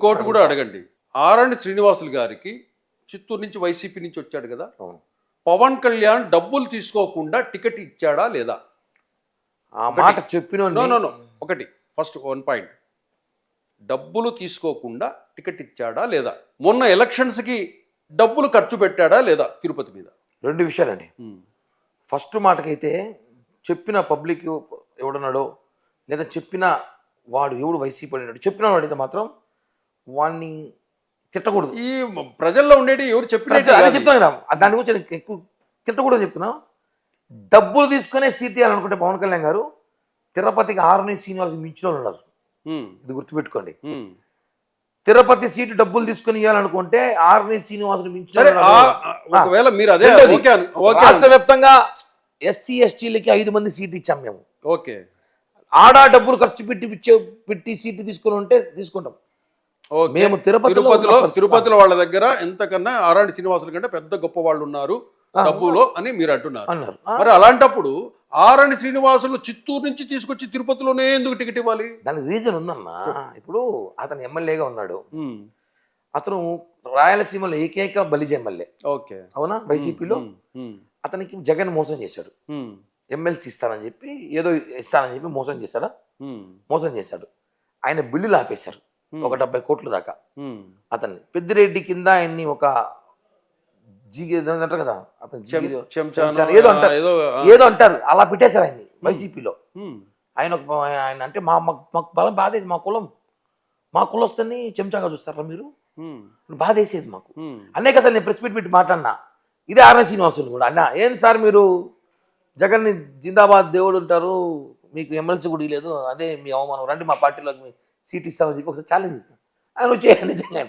ఇంకోటి కూడా అడగండి. ఆరణి శ్రీనివాసులు గారికి చిత్తూరు నుంచి వైసీపీ నుంచి వచ్చాడు కదా. పవన్ కళ్యాణ్ డబ్బులు తీసుకోకుండా టికెట్ ఇచ్చాడా లేదా? ఆ మాట చెప్పిన ఒకటి. First one point. డబ్బులు తీసుకోకుండా టికెట్ ఇచ్చాడా లేదా? మొన్న ఎలక్షన్స్కి డబ్బులు ఖర్చు పెట్టాడా లేదా తిరుపతి మీద? రెండు విషయాలండి. ఫస్ట్ మాటకైతే చెప్పిన పబ్లిక్ ఎవడున్నాడో లేదా చెప్పిన వాడు ఎవడు వైసీపీ అడినాడు చెప్పిన వాడైతే మాత్రం వాడిని తిట్టకూడదు. ఈ ప్రజల్లో ఉండేది ఎవరు చెప్పినట్టు అదే. చెప్తాను కదా. దాని గురించి నేను ఎక్కువ తిట్టకూడదు చెప్తున్నా డబ్బులు తీసుకునే సీట్ ఇవ్వాలనుకుంటే పవన్ కళ్యాణ్ గారు తిరుపతికి ఆరుని శ్రీనివాస్ మించిన వాళ్ళు ఉన్నారు. ఇది గుర్తుపెట్టుకోండి. తిరుపతి సీటు డబ్బులు తీసుకుని ఇవ్వాలనుకుంటే ఆర్ని శ్రీనివాసుని ఓకే రాష్ట్ర వ్యాప్తంగా ఎస్సీ ఎస్టీలకి ఐదు మంది సీట్లు ఇచ్చాం మేము. ఓకే. ఆడా డబ్బులు ఖర్చు పెట్టి పెట్టి సీట్లు తీసుకుని ఉంటే తీసుకుంటాం. మేము తిరుపతిలో తిరుపతిలో తిరుపతిలో వాళ్ళ దగ్గర ఎంతకన్నా ఆరాణి శ్రీనివాసుల కంటే పెద్ద గొప్ప వాళ్ళు ఉన్నారు డబ్బులో అని మీరు అంటున్నారు. మరి అలాంటప్పుడు ఆరణి శ్రీనివాసులు చిత్తూరు నుంచి తీసుకొచ్చి తిరుపతిలోనే ఎందుకు టికెట్ ఇవ్వాలి? దానికి రీజన్ ఉందన్నా. ఇప్పుడు అతను ఎమ్మెల్యేగా ఉన్నాడు. అతను రాయలసీమలో ఏకైక బలిజ ఎమ్మెల్యే. ఓకే. అవునా? వైసీపీలో అతనికి జగన్ మోసం చేశాడు. ఎమ్మెల్సీ ఇస్తానని చెప్పి ఏదో ఇస్తానని చెప్పి మోసం చేశాడా? మోసం చేశాడు. ఆయన బిల్లులు ఆపేశారు. ఒక డెబ్బై కోట్ల దాకా. అతన్ని. పెద్దిరెడ్డి కింద ఆయన్ని ఒక జిగి ఏదో అంటారు కదా అతను ఏదో అంటారు. ఏదో ఏదో అంటారు. అలా పెట్టేశారు ఆయన్ని వైసీపీలో. ఆయన ఒక ఆయన అంటే మా మాకు బలం బాధేసి మా కులం మా కులస్తుని చెంచాగా చూస్తారా మీరు? బాధేసేది మాకు. అనేక సార్ నేను ప్రెస్ మీట్ పెట్టి మాట్లాడినా. ఇదే ఆర్ఎన్ శ్రీనివాసులు కూడా. అన్న ఏం సార్ మీరు? జగన్ని జిందాబాద్ దేవుడు ఉంటారు మీకు ఎమ్మెల్సీ కూడా లేదు అదే మీ అవమానం. రండి మా పార్టీలోకి సీట్ ఇస్తామని చెప్పి ఒకసారి ఛాలెంజ్ చేసిన. ఆయన వచ్చేయండి నిజంగా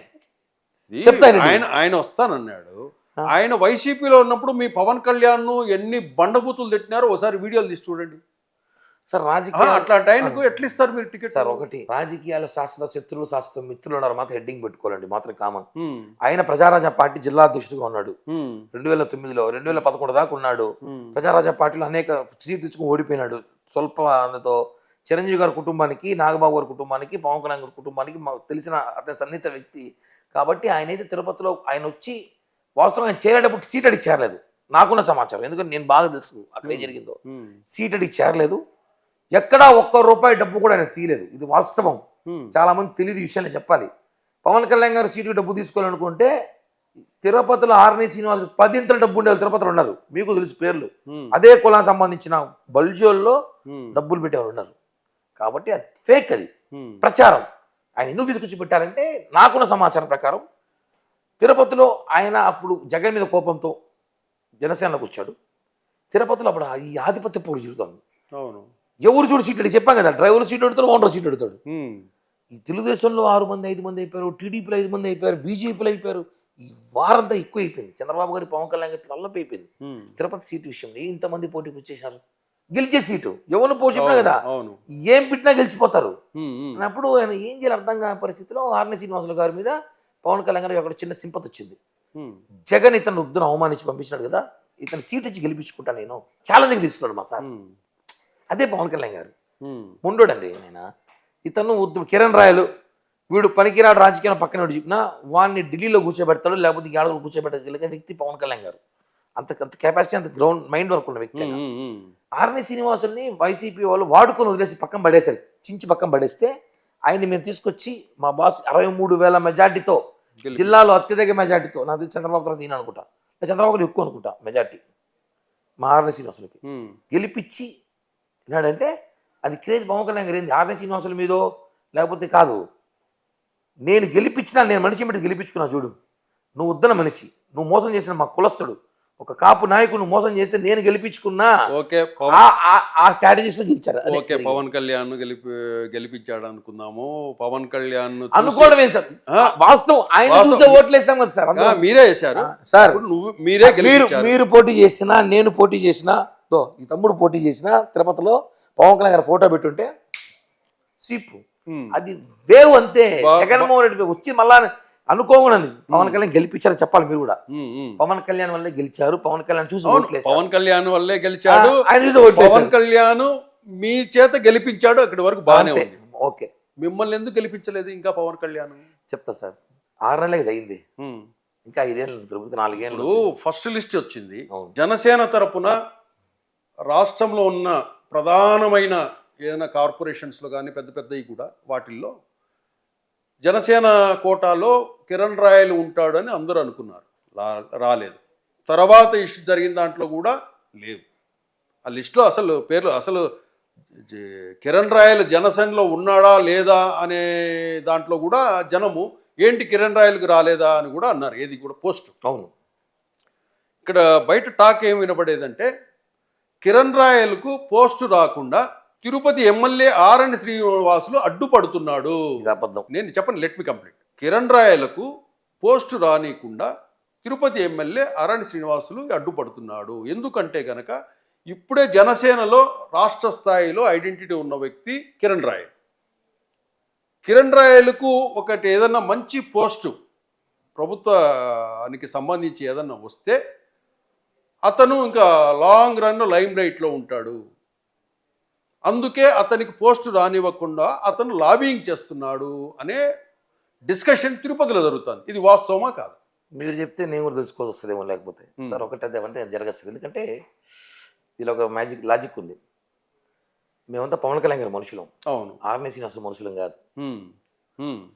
చెప్తానండి. ఆయన ఆయన వస్తానన్నాడు. ఆయన వైసీపీలో ఉన్నప్పుడు మీ పవన్ కళ్యాణ్ ఎన్ని బండబూతులు తిట్టినారో ఒకసారి వీడియోలు తీసి చూడండి. సార్ ఆ, రాజకీయ అట్లాంటి ఆయనకు ఎట్లా ఇస్తారు మీరు టికెట్? సార్ ఒకటి రాజకీయాల శాశ్వత శత్రువులు శాశ్వత మిత్రులు ఉన్నారు. మాత్రం హెడ్డింగ్ పెట్టుకోవాలండి మాత్రం కామన్ ఆయన ప్రజారాజ్య పార్టీ జిల్లా అధ్యక్షుడిగా ఉన్నాడు. రెండు వేల తొమ్మిదిలో రెండు వేల పదకొండు దాకా ఉన్నాడు. ఉమ్, ప్రజారాజ్య పార్టీలో అనేక సీట్లు తెచ్చుకుని ఓడిపోయినాడు. స్వల్పతో చిరంజీవి గారి కుటుంబానికి నాగబాబు గారి కుటుంబానికి పవన్ కళ్యాణ్ గారి కుటుంబానికి మాకు తెలిసిన అతని సన్నిహిత వ్యక్తి. కాబట్టి ఆయన అయితే తిరుపతిలో ఆయన వచ్చి వాస్తవంగా ఆయన చేరేటప్పుడు సీట్ అడిగి చేరలేదు. నాకున్న సమాచారం. ఎందుకంటే నేను బాగా తెలుసు అక్కడ జరిగిందో. సీట్ అడిగి చేరలేదు. ఎక్కడా ఒక్క రూపాయి డబ్బు కూడా ఆయన తీయలేదు. ఇది వాస్తవం. చాలా మంది తెలియదు విషయాన్ని చెప్పాలి. పవన్ కళ్యాణ్ గారు సీటు డబ్బు తీసుకోవాలనుకుంటే తిరుపతిలో ఆర్ని శ్రీనివాస్ పదింతల డబ్బు ఉండేవాళ్ళు తిరుపతిలో ఉన్నారు. మీకు తెలుసు పేర్లు. అదే కులానికి సంబంధించిన బల్జోల్లో డబ్బులు పెట్టేవాళ్ళు ఉన్నారు. కాబట్టి అది ఫేక్ అది. ప్రచారం. ఆయన ఎందుకు తీసుకొచ్చి పెట్టారంటే నాకున్న సమాచారం ప్రకారం తిరుపతిలో ఆయన అప్పుడు జగన్ మీద కోపంతో జనసేనలోకి వచ్చాడు. తిరుపతిలో అప్పుడు ఈ ఆధిపత్య పోరు జరుగుతుంది. అవును. ఎవరు చూడు సీట్ అడిగి చెప్పాం కదా డ్రైవర్ సీట్ అడుగుతాడు ఓనర్ సీట్ అడుగుతాడు ఉమ్, ఈ తెలుగుదేశంలో ఆరు మంది ఐదు మంది అయిపోయారు టీడీపీలో ఐదు మంది అయిపోయారు బీజేపీలో అయిపోయారు. ఈ వారంతా ఎక్కువ అయిపోయింది చంద్రబాబు గారి పవన్ కళ్యాణ్ గారి అయిపోయింది ఉమ్. తిరుపతి సీటు విషయంలో ఇంతమంది పోటీకి వచ్చేసారు గెలిచే సీటు. ఎవరు పోటీ చెప్పినా కదా ఏం పెట్టినా గెలిచిపోతారు. అప్పుడు ఆయన ఏం చేయాలి అర్థం కాని పరిస్థితిలో ఆర్ని శ్రీనివాసులు గారి మీద పవన్ కళ్యాణ్ గారికి అక్కడ చిన్న సింపతి వచ్చింది. జగన్ ఇతను వద్దును అవమానించి పంపించినాడు కదా ఇతను సీట్ ఇచ్చి గెలిపించుకుంటా నేను. ఛాలెంజ్కి తీసుకున్నాడు మా సార్. అదే పవన్ కళ్యాణ్ గారు. ముండోడండి ఆయన ఇతను వద్దు కిరణ్ రాయలు. వీడు పనికిరాడు రాజకీయం పక్కన వాడు చెప్పినా వాడిని ఢిల్లీలో కూర్చోబెడతాడు లేకపోతే ఏడలో కూర్చోబెట్టగలిగే వ్యక్తి పవన్ కళ్యాణ్ గారు. అంత అంత కెపాసిటీ అంత గ్రౌండ్ మైండ్ వర్క్ ఉన్న వ్యక్తి ఆర్ని శ్రీనివాసుల్ని వైసీపీ వాళ్ళు వాడుకొని వదిలేసి పక్కన పడేశారు. చించి పక్కన పడేస్తే ఆయన్ని మేము తీసుకొచ్చి మా బాస్ అరవై మూడు వేల మెజార్టీతో జిల్లాలో అత్యధిక మెజార్టీతో నాది చంద్రబాబు తర్వాత ఈయన అనుకుంటా చంద్రబాబు గారు ఎక్కువ అనుకుంటా మెజార్టీ మా ఆర్ని శ్రీనివాసులకి. గెలిపించి ఉన్నాడంటే అది క్రేజ్ పవన్ కళ్యాణ్ గారు ఏంది? ఆర్ని శ్రీనివాసుల మీదో లేకపోతే కాదు. నేను గెలిపించినా నేను మనిషి మీద గెలిపించుకున్నా చూడు. నువ్వు వద్దన మనిషి నువ్వు మోసం చేసిన మా కులస్తుడు. ఒక కాపు నాయకుడు మోసం చేస్తే నేను గెలిపించుకున్నా ఓకే ఆ- స్ట్రాటజీస్లో గెలిచారు. ఓకే. పవన్ కళ్యాణ్ గెలిపి గెలిపించాడు అనుకుందాము. పవన్ కళ్యాణ్ అనుకోవడమే సార్? వాస్తవం ఆయన. చూసే ఓట్లు వేసాం కదా సార్. మీరే వేశారు. సార్ నువ్వు మీరే మీరు మీరు పోటీ చేసినా నేను పోటీ చేసినా దో ఈ తమ్ముడు పోటీ చేసినా తిరుపతిలో పవన్ కళ్యాణ్ గారు ఫోటో పెట్టుంటే స్వీప్ అది వేవ్ అంతే. జగన్మోహన్ రెడ్డి వచ్చి మళ్ళా అనుకోమని పవన్ కళ్యాణ్ గెలిపించారని చెప్పాలి మీరు కూడా. పవన్ కళ్యాణ్ వల్లే గెలిచారు పవన్ కళ్యాణ్ చూసి. పవన్ కళ్యాణ్ వల్లే గెలిచాడు. పవన్ కళ్యాణ్ మీ చేత గెలిపించాడు అక్కడి వరకు బాగానే. ఉంది ఓకే మిమ్మల్ని ఎందుకు గెలిపించలేదు ఇంకా పవన్ కళ్యాణ్ చెప్తా సార్ ఆరు నెలలకి అయింది. ఇంకా ఐదేళ్ళు తిరుపతి నాలుగేళ్ళు. ఫస్ట్ లిస్ట్ వచ్చింది జనసేన తరపున రాష్ట్రంలో ఉన్న ప్రధానమైన ఏదైనా కార్పొరేషన్స్లో కానీ పెద్ద పెద్దవి కూడా వాటిల్లో జనసేన కోటాలో కిరణ్ రాయలు ఉంటాడని అందరూ అనుకున్నారు. రాలేదు. తర్వాత ఇష్యూ జరిగిన దాంట్లో కూడా లేదు ఆ లిస్టులో అసలు పేర్లు అసలు కిరణ్ రాయలు జనసేనలో ఉన్నాడా లేదా అనే దాంట్లో కూడా జనము ఏంటి కిరణ్ రాయలకు రాలేదా అని కూడా అన్నారు. ఏది కూడా పోస్ట్. అవును. ఇక్కడ బయట టాక్ ఏం వినపడేదంటే కిరణ్ రాయలకు పోస్టు రాకుండా తిరుపతి ఎమ్మెల్యే ఆర్ఎన్ శ్రీనివాసులు అడ్డుపడుతున్నాడు. నేను చెప్పను లెట్ మీ కంప్లీట్ కిరణ్ రాయలకు పోస్టు రానియకుండా తిరుపతి ఎమ్మెల్యే ఆర్ఎన్ శ్రీనివాసులు అడ్డుపడుతున్నాడు. ఎందుకంటే గనక ఇప్పుడే జనసేనలో రాష్ట్ర స్థాయిలో ఐడెంటిటీ ఉన్న వ్యక్తి కిరణ్ రాయల్. కిరణ్ రాయలకు ఒకటి ఏదన్నా మంచి పోస్టు ప్రభుత్వానికి సంబంధించి ఏదన్నా వస్తే అతను ఇంకా లాంగ్ రన్ లైమ్ లైట్లో ఉంటాడు. అందుకే అతనికి పోస్టు రానివ్వకుండా అతను లాబింగ్ చేస్తున్నాడు అనే డిస్కషన్ తిరుపతిలో జరుగుతుంది. ఇది వాస్తవమా కాదు? మీరు చెప్తే నేను కూడా తెలుసుకోవాల్సి వస్తుందేమో లేకపోతే. సార్ ఒకటే అదేమంటే జరగస్తుంది ఎందుకంటే దీనిలో ఒక మ్యాజిక్ లాజిక్ ఉంది. మేమంతా పవన్ కళ్యాణ్ గారి మనుషులం. అవును. ఆర్మీ అసలు మనుషులం కాదు.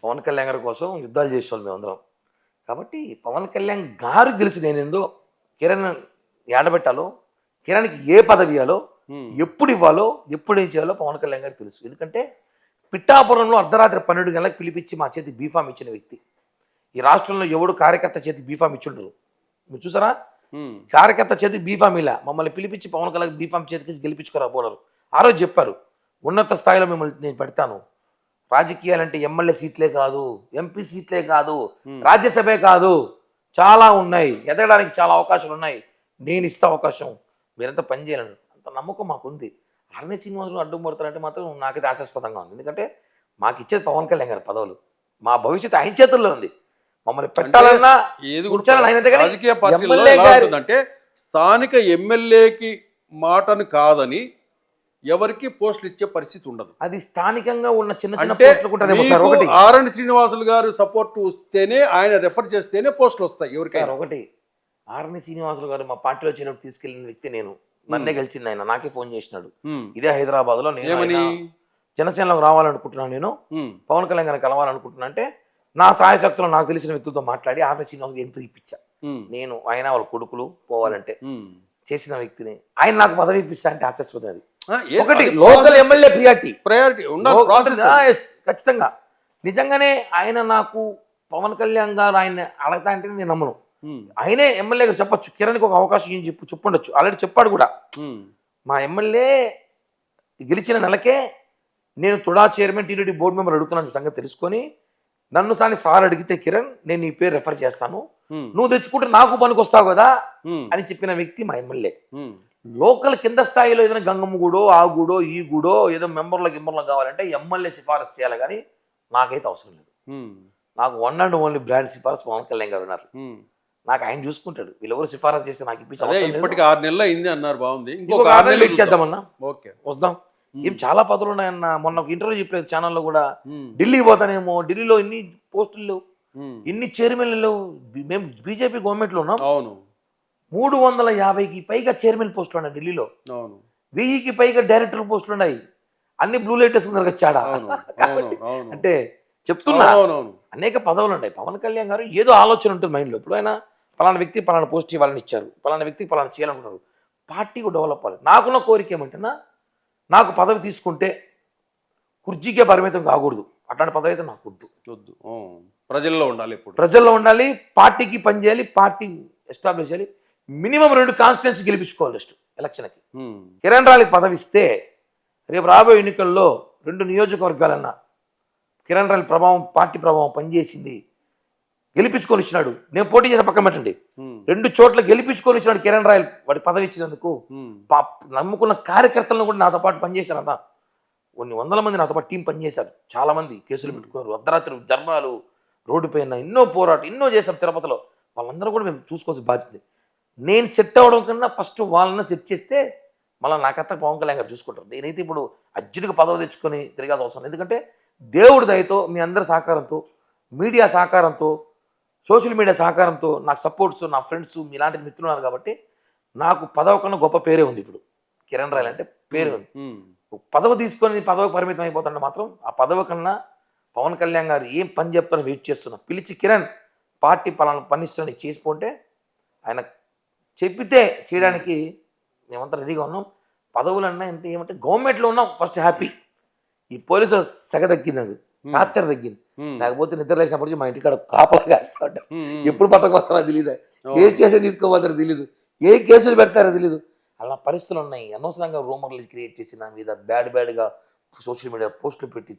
పవన్ కళ్యాణ్ గారి కోసం యుద్ధాలు చేసేవాళ్ళు మేమందరం. కాబట్టి పవన్ కళ్యాణ్ గారు తెలుసు నేనేందో కిరణ్ ఏడబెట్టాలో కిరణ్కి ఏ పదవి ఇవ్వాలో. ఎప్పుడు ఇవ్వాలో ఎప్పుడు ఏం చేయాలో పవన్ కళ్యాణ్ గారికి తెలుసు. ఎందుకంటే పిఠాపురంలో అర్ధరాత్రి పన్నెండు గంటలకు పిలిపించి మా చేతి బీఫామ్ ఇచ్చిన వ్యక్తి. ఈ రాష్ట్రంలో ఎవడు కార్యకర్త చేతి బీఫామ్ ఇచ్చుండరు. మీరు చూసారా. కార్యకర్త చేతి బీఫామ్ ఇలా. మమ్మల్ని పిలిపించి పవన్ కళ్యాణ్ బీఫామ్ చేతికి గెలిపించుకోరా బోలరు? ఆ రోజు చెప్పారు ఉన్నత స్థాయిలో మిమ్మల్ని నేను పెడతాను. రాజకీయాలంటే ఎమ్మెల్యే సీట్లే కాదు ఎంపీ సీట్లే కాదు. రాజ్యసభే కాదు. చాలా ఉన్నాయి. ఎదగడానికి చాలా అవకాశాలు ఉన్నాయి నేను ఇస్తా అవకాశం. మీరంతా పని చేయాలని అంత నమ్మకం మాకుంది. అరణ్య శ్రీనివాసులు అడ్డం పడతారంటే మాత్రం నాకైతే ఆశాస్పదంగా ఉంది. ఎందుకంటే మాకు ఇచ్చేది పవన్ కళ్యాణ్ గారి పదవులు. మా భవిష్యత్తు ఆయన చేతుల్లో ఉంది. మమ్మల్ని పెట్టాలన్నా ఏది రాజకీయ పార్టీలో ఉంటుందంటే స్థానిక ఎమ్మెల్యేకి మాటను కాదని ఎవరికి పోస్టులు ఇచ్చే పరిస్థితి ఉండదు. అది స్థానికంగా ఉన్న చిన్న చిన్న అంటే ఆర్ఎన్ శ్రీనివాసులు గారు సపోర్ట్ వస్తేనే ఆయన రెఫర్ చేస్తేనే పోస్టులు వస్తాయి ఎవరికైనా. ఒకటి. ఆర్ని శ్రీనివాసులు గారు మా పార్టీలో చేరినప్పుడు తీసుకెళ్ళిన వ్యక్తి నేను. నన్నే గెలిచింది ఆయన నాకే ఫోన్ చేసినాడు. ఇదే హైదరాబాద్లో నేను జనసేనలోకి రావాలనుకుంటున్నాను నేను. పవన్ కళ్యాణ్ గారిని కలవాలనుకుంటున్నా అంటే నా సాయశక్తులు నాకు తెలిసిన వ్యక్తులతో మాట్లాడి ఆర్ని శ్రీనివాస్ ఎంట్రీ ఇప్పించా. నేను ఆయన వాళ్ళ కొడుకులు పోవాలంటే. చేసిన వ్యక్తిని. ఆయన నాకు పదవి ఇప్పిస్తా అంటే ఆశాస్పదం అది. ఒకటి లోకల్. ఎమ్మెల్యే ప్రియారిటీ ప్రయారిటీ ఖచ్చితంగా. నిజంగానే ఆయన నాకు పవన్ కళ్యాణ్ గారు ఆయన అడగతా అంటే నేను నమ్మను. ఆయనే ఎమ్మెల్యే గారు చెప్పొచ్చు. కిరణ్కి ఒక అవకాశం ఏం చెప్పు చెప్పుండొచ్చు. ఆల్రెడీ చెప్పాడు కూడా. మా ఎమ్మెల్యే గెలిచిన నెలకే నేను TUDA chairman TTD board member అడుగుతున్నాను సంగతి తెలుసుకొని నన్ను సాని సార్ అడిగితే కిరణ్ నేను నీ పేరు రెఫర్ చేస్తాను. నువ్వు తెచ్చుకుంటే నాకు పనికి వస్తావు కదా అని చెప్పిన వ్యక్తి మా ఎమ్మెల్యే. లోకల్ కింద స్థాయిలో ఏదైనా గంగమ్మ గుడో ఆ గుడో ఈ గుడో ఏదో మెంబర్ల గింబర్లో కావాలంటే ఎమ్మెల్యే సిఫారసు చేయాలి కానీ నాకైతే అవసరం లేదు. నాకు వన్ అండ్ ఓన్లీ బ్రాండ్ సిఫారసు పవన్ కళ్యాణ్ గారు ఉన్నారు. నాకు ఆయన చూసుకుంటాడు. వీళ్ళెవరు సిఫారసు చేస్తే నాకు ఇప్పించి అదే అవసరం లేదు. ఇప్పటికి ఆరు నెలలు అయింది అన్నారు బాగుంది. ఇంకొక ఆరు నెలలు నెలలు వెయిట్ చేద్దామన్నా ఓకే. వద్దాం ఏం చాలా పదవులు ఉన్నాయన్న మొన్న ఒక ఇంటర్వ్యూ చెప్పలేదు ఛానల్లో కూడా. ఢిల్లీ పోతానేమో ఢిల్లీలో ఇన్ని పోస్టులు లేవు. ఇన్ని చైర్మన్లు లేవు. మేము బీజేపీ గవర్నమెంట్లో ఉన్నాం. అవును. మూడు వందల యాభైకి పైగా చైర్మన్ పోస్టులు ఉన్నాయి ఢిల్లీలో. అవును. వెయ్యికి పైగా డైరెక్టర్ పోస్టులు ఉన్నాయి. అన్ని బ్లూ లైట్ వేసుకున్నారు చాడా అంటే చెప్తున్నా. అనేక పదవులు ఉన్నాయి. పవన్ కళ్యాణ్ గారు ఏదో ఆలోచన ఉంటుంది మైండ్లో. ఇప్పుడు ఆయన పలానా వ్యక్తి పలానా పోస్ట్ ఇవ్వాలని ఇచ్చారు పలానా వ్యక్తికి పలానా చేయాలనుకుంటారు పార్టీకి డెవలప్ అవ్వాలి. నాకున్న కోరిక ఏమంటేనా నాకు పదవి తీసుకుంటే కుర్చీకే పరిమితం కాకూడదు. అట్లాంటి పదవి అయితే నాకు వద్దు. వద్దు. ప్రజల్లో ఉండాలి ఇప్పుడు ప్రజల్లో ఉండాలి పార్టీకి పనిచేయాలి పార్టీ ఎస్టాబ్లిష్ చేయాలి. మినిమం రెండు కాన్స్టిట్యున్సీ గెలిపించుకోవాలి నెక్స్ట్ ఎలక్షన్కి కిరణ్ రాలికి పదవి ఇస్తే రేపు రాబోయే ఎన్నికల్లో రెండు నియోజకవర్గాలన్నా కిరణ్ రాలి ప్రభావం పార్టీ ప్రభావం పనిచేసింది. గెలిపించుకొని ఇచ్చినాడు నేను పోటీ చేసే పక్కన పెట్టండి. రెండు చోట్ల గెలిపించుకొని ఇచ్చినాడు కిరణ్ రాయల్. వాడి పదవి ఇచ్చినందుకు నమ్ముకున్న కార్యకర్తలను కూడా నాతో పాటు పనిచేశారన్న కొన్ని వందల మంది నాతో పాటు టీం పనిచేశారు. చాలా మంది కేసులు పెట్టుకున్నారు. అర్ధరాత్రి ధర్నాలు రోడ్డు పైన ఎన్నో పోరాటం ఎన్నో చేశాం తిరుపతిలో. వాళ్ళందరూ కూడా మేము చూసుకోవాల్సిన బాధ్యత. నేను సెట్ అవ్వడం కన్నా ఫస్ట్ వాళ్ళని సెట్ చేస్తే మళ్ళీ నాకత్త పవన్ కళ్యాణ్ గారు చూసుకుంటారు. నేనైతే ఇప్పుడు అర్జునుడికి పదవి తెచ్చుకొని తిరగాల్సిన అవసరం లేదు. ఎందుకంటే దేవుడి దయతో మీ అందరి సహకారంతో మీడియా సహకారంతో సోషల్ మీడియా సహకారంతో నాకు సపోర్ట్స్ నా ఫ్రెండ్స్ మీలాంటి మిత్రులు ఉన్నారు కాబట్టి నాకు పదవి కన్నా గొప్ప పేరే ఉంది ఇప్పుడు. కిరణ్ రాయల్ అంటే పేరు ఉంది. పదవి తీసుకొని పదవికి పరిమితం అయిపోతుంటే మాత్రం ఆ పదవి కన్నా పవన్ కళ్యాణ్ గారు ఏం పని చెప్తారో వెయిట్ చేస్తున్నా. పిలిచి కిరణ్ పార్టీ పలానా పని ఇస్తున్నా నీకు చేసిపోంటే ఆయన చెప్పితే చేయడానికి మేమంతా రెడీగా ఉన్నాం. పదవులు అన్నా అంటే ఏమంటే గవర్నమెంట్లో ఉన్నాం ఫస్ట్ హ్యాపీ. ఈ పోలీసు సెగ తగ్గింది నాకు టార్చర్ తగ్గింది. లేకపోతే నిద్ర లేచినప్పటి నుంచి మా ఇంటికాడ కాపలా కాస్తా ఉంటాం. ఎప్పుడు పట్టకపోతారో తెలియదు. ఏ స్టేషన్ తీసుకోపోతారో తెలియదు ఏ కేసులు పెడతారో తెలియదు అలా పరిస్థితులు ఉన్నాయి. అనవసరంగా రూమర్లు క్రియేట్ చేసి నా మీద బ్యాడ్ బ్యాడ్గా సోషల్ మీడియా పోస్టులు పెట్టి